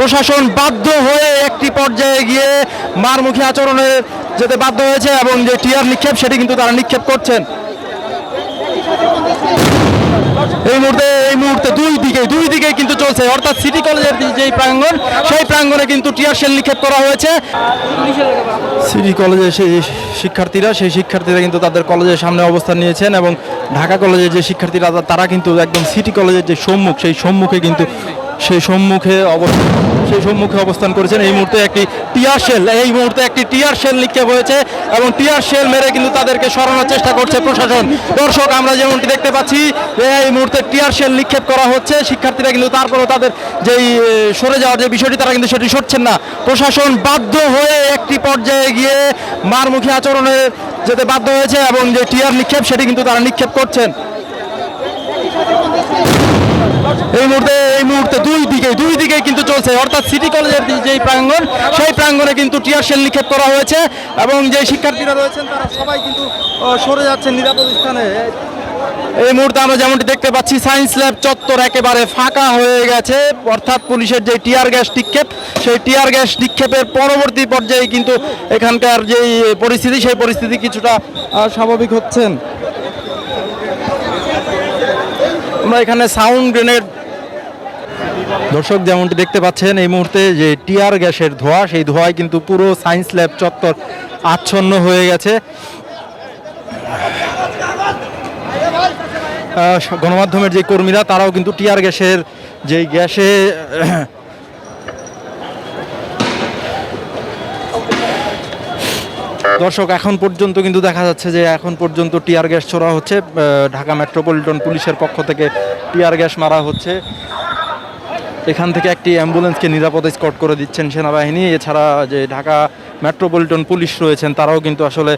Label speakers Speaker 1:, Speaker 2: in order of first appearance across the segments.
Speaker 1: প্রশাসন বাধ্য হয়ে একটি পর্যায়ে গিয়ে মারমুখী আচরণে যেতে বাধ্য হয়েছে এবং যে টিয়ার নিক্ষেপ, সেটি কিন্তু তারা নিক্ষেপ করছেন। এই মুহূর্তে এই মুহূর্তে দুই দিকে দুই দিকে কিন্তু চলছে। অর্থাৎ সিটি কলেজের যে প্রাঙ্গণ, সেই প্রাঙ্গণে কিন্তু টিয়ার সেল নিক্ষেপ করা হয়েছে। সিটি কলেজের সেই শিক্ষার্থীরা সেই শিক্ষার্থীরা কিন্তু তাদের কলেজের সামনে অবস্থান নিয়েছেন এবং ঢাকা কলেজের যে শিক্ষার্থীরা, তারা কিন্তু একদম সিটি কলেজের যে সম্মুখ, সেই সম্মুখে কিন্তু, সেই সম্মুখে অবস্থান সেই সম্মুখে অবস্থান করেছেন। এই মুহূর্তে একটি টিয়ার শেল, এই মুহূর্তে একটি টিয়ার শেল নিক্ষেপ হয়েছে এবং টিয়ার শেল মেরে কিন্তু তাদেরকে সরানোর চেষ্টা করছে প্রশাসন। দর্শক, আমরা যেমনটি দেখতে পাচ্ছি এই মুহূর্তে টিয়ার শেল নিক্ষেপ করা হচ্ছে। শিক্ষার্থীরা কিন্তু তারপরেও তাদের যেই সরে যাওয়ার যে বিষয়টি, তারা কিন্তু সেটি সরছেন না। প্রশাসন বাধ্য হয়ে একটি পর্যায়ে গিয়ে মারমুখী আচরণে যেতে বাধ্য হয়েছে এবং যে টিয়ার নিক্ষেপ, সেটি কিন্তু তারা নিক্ষেপ করছেন। এই মুহূর্তে এই মুহূর্তে দুই দিকে, দুই দিকে কিন্তু চলছে। অর্থাৎ সিটি কলেজের যে প্রাঙ্গণ, সেই প্রাঙ্গণে কিন্তু টিয়ার শেল নিক্ষেপ করা হয়েছে এবং যে শিক্ষার্থীরা রয়েছেন, তারা সবাই কিন্তু সরে যাচ্ছেন নিরাপদ স্থানে। এই মুহূর্তে আমরা যেমনটি দেখতে পাচ্ছি সায়েন্স ল্যাব চত্বর একেবারে ফাঁকা হয়ে গেছে। অর্থাৎ পুলিশের যে টিয়ার গ্যাস নিক্ষেপ, সেই টিয়ার গ্যাস নিক্ষেপের পরবর্তী পর্যায়ে কিন্তু এখানকার যেই পরিস্থিতি, সেই পরিস্থিতি কিছুটা স্বাভাবিক হচ্ছেন। আমরা এখানে সাউন্ড গ্রেনেড দর্শক যেমনটি দেখতে পাচ্ছেন, এই মুহূর্তে যে টিয়ার গ্যাসের ধোঁয়া, সেই ধোঁয়ায় কিন্তু পুরো সায়েন্স ল্যাব চত্বর আচ্ছন্ন হয়ে গেছে। গণমাধ্যমের যে কর্মীরা, তারাও কিন্তু টিয়ার গ্যাসের যেই গ্যাসে দর্শক, এখন পর্যন্ত কিন্তু দেখা যাচ্ছে যে এখন পর্যন্ত টিয়ার গ্যাস ছোড়া হচ্ছে। ঢাকা মেট্রোপলিটন পুলিশের পক্ষ থেকে টিয়ার গ্যাস মারা হচ্ছে। এখান থেকে একটি অ্যাম্বুলেন্সকে নিরাপদে স্কট করে দিচ্ছেন সেনাবাহিনী। এছাড়া যে ঢাকা মেট্রোপলিটন পুলিশ রয়েছেন তারাও কিন্তু আসলে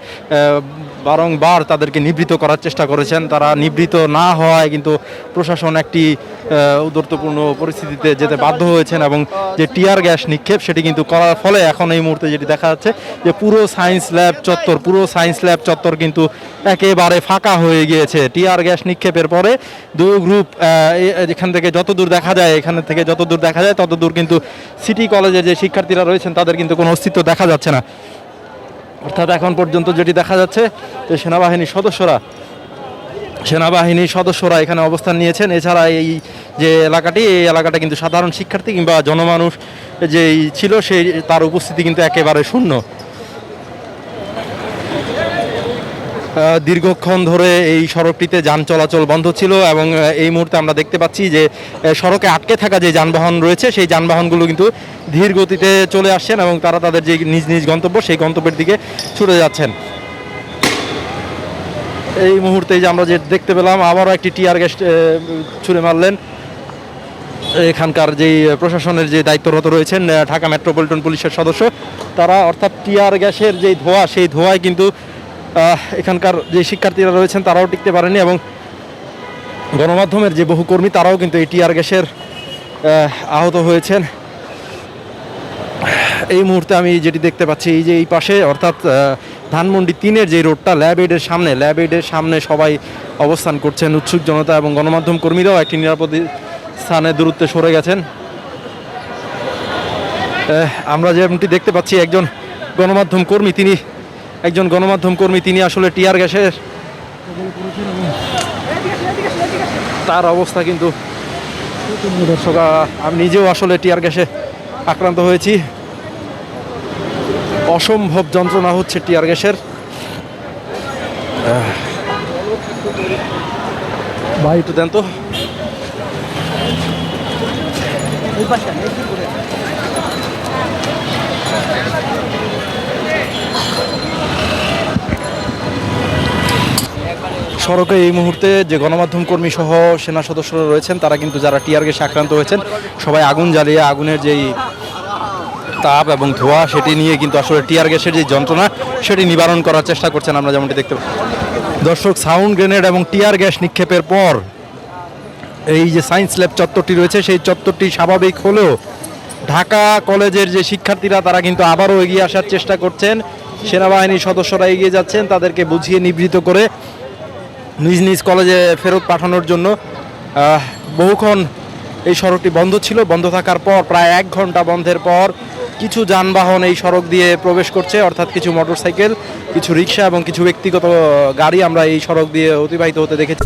Speaker 1: বারংবার তাদেরকে নিবৃত করার চেষ্টা করেছেন। তারা নিবৃত না হওয়ায় কিন্তু প্রশাসন একটি আহ, উদ্যর্তপূর্ণ পরিস্থিতিতে যেতে বাধ্য হয়েছেন এবং যে টিয়ার গ্যাস নিক্ষেপ সেটি কিন্তু করার ফলে এখন এই মুহূর্তে যেটি দেখা যাচ্ছে যে পুরো সায়েন্স ল্যাব চত্বর পুরো সায়েন্স ল্যাব চত্বর কিন্তু একেবারে ফাঁকা হয়ে গিয়েছে। টিয়ার গ্যাস নিক্ষেপের পরে দুই গ্রুপ এখান থেকে যতদূর দেখা যায় এখান থেকে যতদূর দেখা যায় ততদূর কিন্তু সিটি কলেজের যে শিক্ষার্থীরা রয়েছেন তাদের কিন্তু কোনো অস্তিত্ব দেখা যাচ্ছে না অর্থাৎ এখন পর্যন্ত যেটি দেখা যাচ্ছে, যে সেনাবাহিনীর সদস্যরা সেনাবাহিনীর সদস্যরা এখানে অবস্থান নিয়েছেন। এছাড়া এই যে এলাকাটি, এই এলাকাটা কিন্তু সাধারণ শিক্ষার্থী কিংবা জনমানুষ যেই ছিল, সেই তার উপস্থিতি কিন্তু একেবারে শূন্য। দীর্ঘক্ষণ ধরে এই সড়কটিতে যান চলাচল বন্ধ ছিল এবং এই মুহূর্তে আমরা দেখতে পাচ্ছি যে সড়কে আটকে থাকা যে যানবাহন রয়েছে, সেই যানবাহনগুলো কিন্তু ধীর গতিতে চলে আসছেন এবং তারা তাদের যে নিজ নিজ গন্তব্য, সেই গন্তব্যের দিকে ছুটে যাচ্ছেন। এই মুহূর্তে যে আমরা যে দেখতে পেলাম, আবারও একটি টিয়ার গ্যাস ছুড়ে মারলেন। এখানকার যেই প্রশাসনের যে দায়িত্বরত রয়েছেন ঢাকা মেট্রোপলিটন পুলিশের সদস্য, তারা অর্থাৎ টিয়ার গ্যাসের যে ধোঁয়া, সেই ধোঁয়ায় কিন্তু এখানকার যে শিক্ষার্থীরা রয়েছেন তারাও টিকতে পারেনি এবং গণমাধ্যমের যে বহু কর্মী তারাও কিন্তু এই টিয়ার গ্যাসের আহ, আহত হয়েছেন। এই মুহূর্তে আমি যেটি দেখতে পাচ্ছি এই যে এই পাশে অর্থাৎ ধানমন্ডি তিনের যে রোডটা ল্যাব এইডের সামনে ল্যাব এইডের সামনে সবাই অবস্থান করছেন উৎসুক জনতা এবং গণমাধ্যম কর্মীরাও একটি নিরাপদ স্থানে দূরত্বে সরে গেছেন। আমরা যেমনটি দেখতে পাচ্ছি একজন গণমাধ্যম কর্মী তিনি একজন গণমাধ্যম কর্মী, তিনি আসলে টিয়ার গ্যাসের তার অবস্থা কিন্তু আমি নিজেও আসলে টিয়ার গ্যাসে আক্রান্ত হয়েছি অসম্ভব যন্ত্রণা হচ্ছে টিয়ার গ্যাসের। ভাই, একটু দেন তো সড়কে এই মুহূর্তে যে গণমাধ্যম কর্মী সহ সেনা সদস্যরা রয়েছেন, তারা কিন্তু যারা টিয়ার গ্যাসে আক্রান্ত হয়েছেন, সবাই আগুন জ্বালিয়ে আগুনের যেই তাপ এবং ধোঁয়া, সেটি নিয়ে কিন্তু আসলে টিয়ার গ্যাসের যে যন্ত্রণা, সেটি নিবারণ করার চেষ্টা করছেন আমরা যেমনটি দেখতে দর্শক, সাউন্ড গ্রেনেড এবং টিয়ার গ্যাস নিক্ষেপের পর এই যে সায়েন্স ল্যাব চত্বরটি রয়েছে, সেই চত্বরটি স্বাভাবিক হলেও ঢাকা কলেজের যে শিক্ষার্থীরা, তারা কিন্তু আবারও এগিয়ে আসার চেষ্টা করছেন। সেনাবাহিনীর সদস্যরা এগিয়ে যাচ্ছেন, তাদেরকে বুঝিয়ে নিবৃত করে নিজ নিজ কলেজে ফেরত পাঠানোর জন্য বহুক্ষণ এই সড়কটি বন্ধ ছিল। বন্ধ থাকার পর প্রায় এক ঘণ্টা বন্ধের পর কিছু যানবাহন এই সড়ক দিয়ে প্রবেশ করছে, অর্থাৎ কিছু মোটরসাইকেল, কিছু রিক্সা এবং কিছু ব্যক্তিগত গাড়ি আমরা এই সড়ক দিয়ে অতিবাহিত হতে দেখেছি।